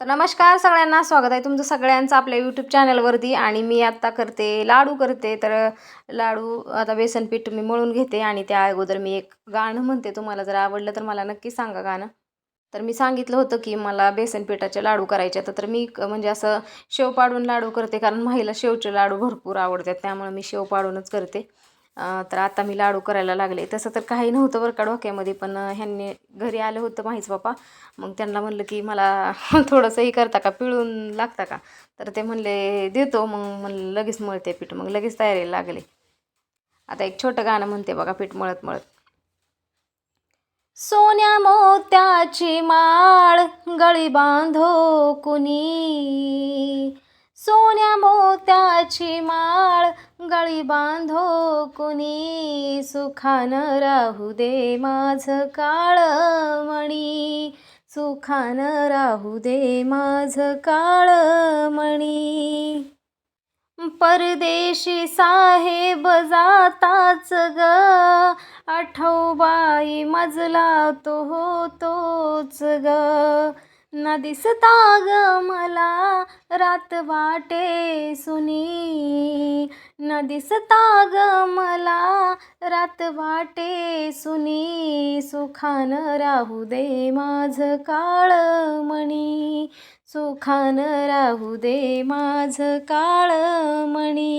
तर नमस्कार सगळ्यांना स्वागत आहे तुमचं सगळ्यांचं आपल्या यूट्यूब चॅनलवरती आणि मी आत्ता करते लाडू करते. तर लाडू आता बेसन पीठ मी मळून घेते आणि त्या अगोदर मी एक गाणं म्हणते. तुम्हाला जर आवडलं तर मला नक्की सांगा गाणं. तर मी सांगितलं होतं की मला बेसन पिठाचे लाडू करायचे तर तर मी क- म्हणजे असं शेव पाडून लाडू करते कारण महिला शेवचे लाडू भरपूर आवडतात. त्यामुळे मी शेव पाडूनच करते. तर आता मी लाडू करायला लागले. तसं तर काही नव्हतं बरं का डोक्यामध्ये पण ह्यांनी घरी आलं होतं माहीच बापा. मग त्यांना म्हणलं की मला थोडंसं हे करता का? पिळून लागता का? तर ते म्हणले देतो. मग म्हणलं लगेच मळते पीठ. मग लगेच तयारीला लागले. आता एक छोटं गाणं म्हणते बघा पीठ मळत मळत. सोन्या मोत्याची माळ गळी बांधो कुणी. सोन्या मोत्याची माळ गळी बांधो कुणी. सुखान राहू दे माझं काळमणी सुखान राहू दे माझं काळमणी परदेशी साहेब जाताच ग आठवबाई मजला तो होतोच ग. ना दिसता ग मला रात वाटे सुनी. ना दिसता ग मला रात वाटे सुनी. सुखान राहू दे माझं काळमणी सुखान राहू दे माझं काळमणी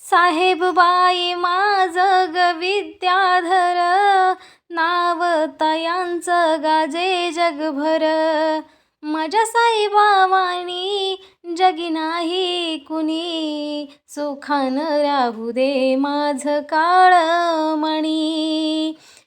साहेब बाई माझं ग विद्याधर तयांचं गाजे जगभर. माझ्या साईबाबानी जगी नाही कुणी. सुखान राहू दे माझं काळमणी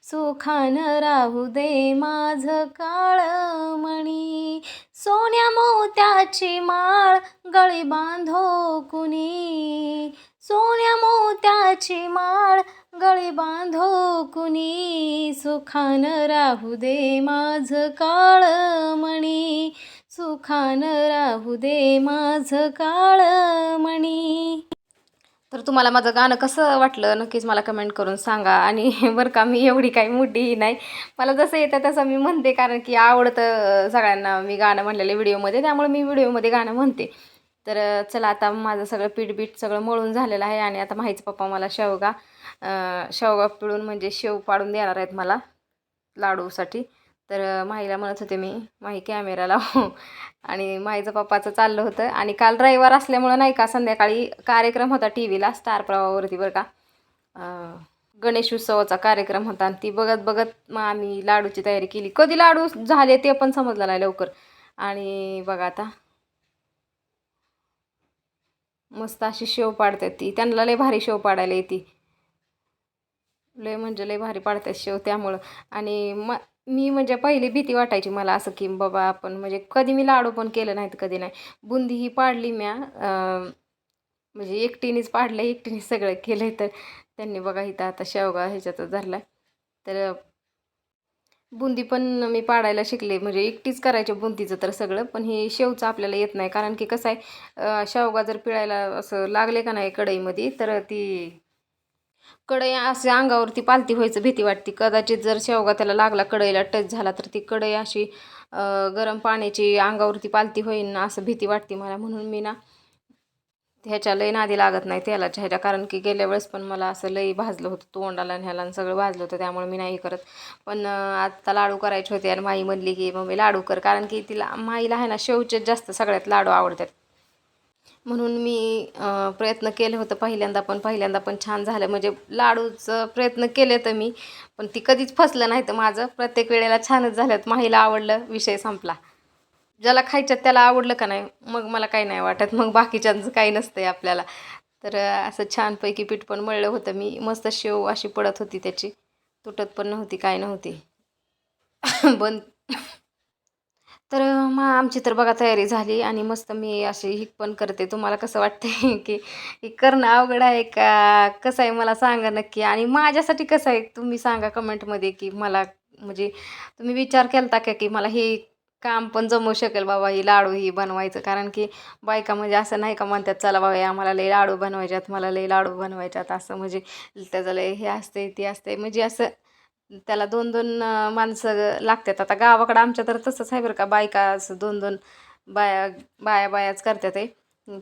सुखान राहू दे माझं काळमणी सोन्या मोत्याची माळ गळी बांधो कुणी. सोन्या मोत्याची माळ गळी बांधो कुणी. सुखान राहू दे माझं काळमणी. सुखान राहू दे माझं काळमणी. तर तुम्हाला माझं गाणं कसं वाटलं? नक्कीच मला कमेंट करून सांगा. आणि बरं का मी एवढी काही मोठीही नाही. मला जसं येतं तसं मी म्हणते कारण की आवडतं सगळ्यांना मी गाणं म्हणलेलं व्हिडिओमध्ये त्यामुळे मी व्हिडिओमध्ये गाणं म्हणते. तर चला आता माझं सगळं पीठ बीठ सगळं मळून झालेलं आहे आणि आता माहीच पप्पा मला शेवगा शेवगा पिळून म्हणजे शेव पाडून देणार आहेत मला लाडूसाठी. तर माहीला म्हणत होते मी माही कॅमेरा लावू आणि माहीचं पप्पाचं चाललं होतं. आणि काल रविवार असल्यामुळं नाही का संध्याकाळी कार्यक्रम होता टी व्हीला स्टार प्रवाहावरती बरं का. गणेश उत्सवाचा कार्यक्रम होता आणि ती बघत बघत मग आम्ही लाडूची तयारी केली. कधी लाडू झाले ते पण समजलं नाही लवकर. आणि बघा आता मस्त अशी शेव पाडतात ती. त्यांना लय भारी शेव पाडायला येते. लय म्हणजे लय भारी पाडतात शेव त्यामुळं. आणि म मी म्हणजे पहिली भीती वाटायची मला असं की बाबा आपण म्हणजे कधी मी लाडू पण केलं नाहीत कधी नाही. बुंदी ही पाडली म्या म्हणजे एकटीनेच पाडलं एकटीनेच सगळं केलं तर. त्यांनी बघा इथं आता शेवगा ह्याच्यातच धरला तर बुंदी पण मी पाडायला शिकले. म्हणजे एकटीच करायचे बुंदीचं तर सगळं पण हे शेवचं आपल्याला येत नाही. कारण की कसं आहे शेवगा जर पिळायला असं लागले का नाही कढईमध्ये तर ती कढई असे अंगावरती पालती व्हायचं भीती वाटते. कदाचित जर शेवगा त्याला लागला कढईला टच झाला तर ती कढई अशी गरम पाण्याची अंगावरती पालती होईन ना असं भीती वाटते मला. म्हणून मी ना ह्याच्या लई नादी लागत नाही तेलाच्या ह्याच्या कारण की गेल्या वेळेस पण मला असं लई भाजलं होतं तोंडाला आणि ह्याला आणि सगळं भाजलं होतं त्यामुळे मी नाही करत. पण आत्ता आता लाडू करायचे होते आणि माई म्हणली की मम्मी लाडू कर. कारण की तिला माईला आहे ना शेवचेच जास्त सगळ्यात लाडू आवडतात. म्हणून मी प्रयत्न केले होतं पहिल्यांदा पण पहिल्यांदा पण छान झालं. म्हणजे लाडूचं प्रयत्न केले तर मी पण ती कधीच फसलं नाही तर माझं. प्रत्येक वेळेला छानच झालं. माहीला आवडलं विषय संपला. ज्याला खायच्यात त्याला आवडलं का नाही मग मला काही नाही वाटत. मग बाकीच्यांचं काही नसतं आहे आपल्याला. तर असं छानपैकी पीठ पण मळलं होतं. मी मस्त शेव अशी पडत होती त्याची. तुटत पण नव्हती काय नव्हती. बंद. तर मग आमची तर बघा तयारी झाली आणि मस्त मी अशी हिक पण करते. तुम्हाला कसं वाटते की हे करणं अवघड आहे का? कसं आहे मला सांगा नक्की. आणि माझ्यासाठी कसं आहे तुम्ही सांगा कमेंटमध्ये की मला म्हणजे तुम्ही विचार केला का की मला हे काम पण जमू शकेल बाबा ही लाडू ही बनवायचं. कारण की बायका म्हणजे असं नाही का म्हणतात चला बाबा हे आम्हाला लई लाडू बनवायच्यात मला लई लाडू बनवायच्यात. असं म्हणजे त्याचं लय हे असते ते असते. म्हणजे असं त्याला दोन दोन माणसं लागतात. आता गावाकडं आमच्या तर तसंच आहे बरं का. बायका असं दोन दोन बाया बाया बायाच करतात ते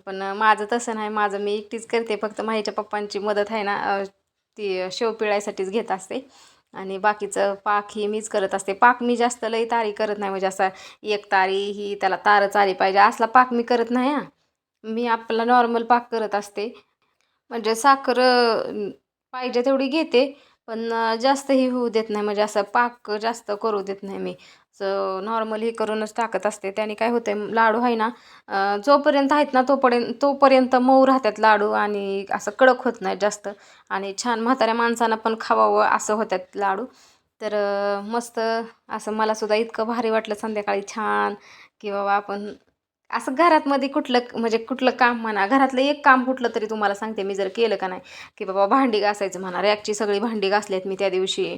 पण माझं तसं नाही. माझं मी एकटीच करते. फक्त माझ्या पप्पांची मदत आहे ना ती शेव पिळायसाठीच घेत असते. आणि बाकीचं पाक ही मीच करत असते. पाक मी जास्त लई तारी करत नाही. म्हणजे असा एक तारी ही त्याला तारच आली पाहिजे. असला पाक मी करत नाही हां. मी आपला नॉर्मल पाक करत असते. म्हणजे साखर पाहिजे तेवढी घेते. पण जास्तही होऊ देत नाही. म्हणजे असं पाक जास्त करू देत नाही मी. असं नॉर्मल हे करूनच टाकत असते. त्याने काय होतं लाडू आहे ना जोपर्यंत आहेत ना तोपर्यंत तोपर्यंत मऊ राहतात लाडू आणि असं कडक होत नाही जास्त. आणि छान म्हाताऱ्या माणसांना पण खावावं असं होतात लाडू. तर मस्त असं मलासुद्धा इतकं भारी वाटलं संध्याकाळी छान. की बाबा आपण असं घरातमध्ये कुठलं म्हणजे कुठलं काम म्हणा घरातलं एक काम कुठलं तरी तुम्हाला सांगते मी जर केलं का नाही. की बाबा भांडी घासायचं म्हणा रॅकची सगळी भांडी घासलीत मी त्या दिवशी.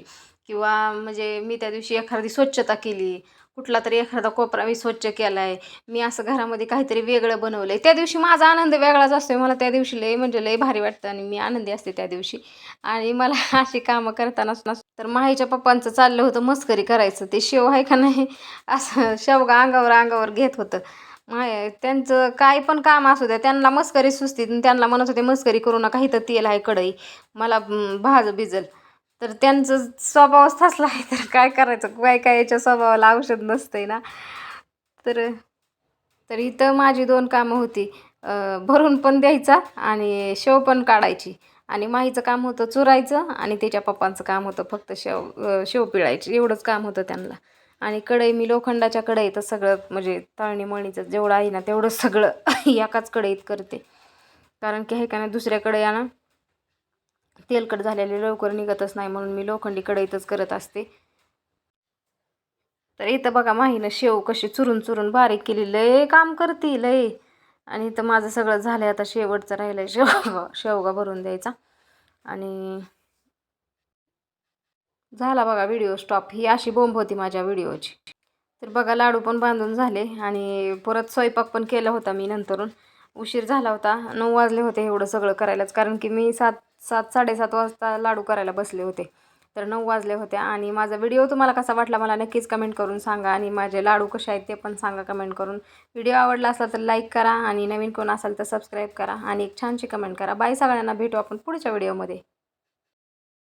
किंवा म्हणजे मी त्या दिवशी एखादी स्वच्छता केली कुठला तरी एखादा कोपरा मी स्वच्छ केला आहे मी असं घरामध्ये काहीतरी वेगळं बनवलं आहे त्या दिवशी माझा आनंद वेगळाच असतो मला त्या दिवशी लय म्हणजे लय भारी वाटतं आणि मी आनंदी असते त्या दिवशी. आणि मला अशी कामं करतानाच नस तर माहीच्या पप्पांचं चाललं होतं मस्करी करायचं. ते शेव आहे का नाही? असं शेवगा अंगावर अंगावर घेत होतं. माय त्यांचं काय पण काम असू द्या त्यांना मस्करी सुचते आणि त्यांना म्हणत होते मस्करी करू नका इथं तेल आहे कढई. मला भाज भिजल. तर त्यांचं स्वभावच तसला आहे तर काय करायचं? काय काय याच्या स्वभावाला औषध नसतंय ना? तर तर इथं माझी दोन कामं होती. भरून पण द्यायचा आणि शेव पण काढायची. आणि माहीचं काम होतं चुरायचं आणि त्याच्या पप्पांचं काम होतं फक्त शेव शेव पिळायची. एवढंच काम होतं त्यांना. आणि कढई मी लोखंडाच्या कढईत सगळं म्हणजे तळणी मळणीचं जेवढं आहे ना तेवढं सगळं एकाच कढईत करते. कारण की हे का नाही दुसऱ्या कढया ना तेलकट झालेले लवकर निघतच नाही म्हणून मी लोखंडी कढईतच करत असते. तर इथं बघा माहीनं शेव कशी चुरून चुरून बारीक केली. लय काम करते लय. आणि इथं माझं सगळं झालं आता शेवटचं राहिलं आहे शेवगा शेवगा भरून द्यायचा. आणि झाला बघा व्हिडिओ स्टॉप. ही अशी बोंब होती माझ्या व्हिडिओची. तर बघा लाडू पण बांधून झाले आणि परत स्वयंपाक पण केला होता मी नंतरून. उशीर झाला होता. नऊ वाजले होते एवढं सगळं करायलाच. कारण की मी सात सात साडेसात वाजता लाडू करायला बसले होते. तर नऊ वाजले होते आणि माझा व्हिडिओ तुम्हाला कसा वाटला मला नक्कीच कमेंट करून सांगा आणि माझे लाडू कसे आहेत ते पण सांगा कमेंट करून. व्हिडिओ आवडला असला तर लाईक करा आणि नवीन कोण असाल तर सबस्क्राईब करा आणि एक छानशी कमेंट करा. बाय सगळ्यांना भेटू आपण पुढच्या व्हिडिओमध्ये.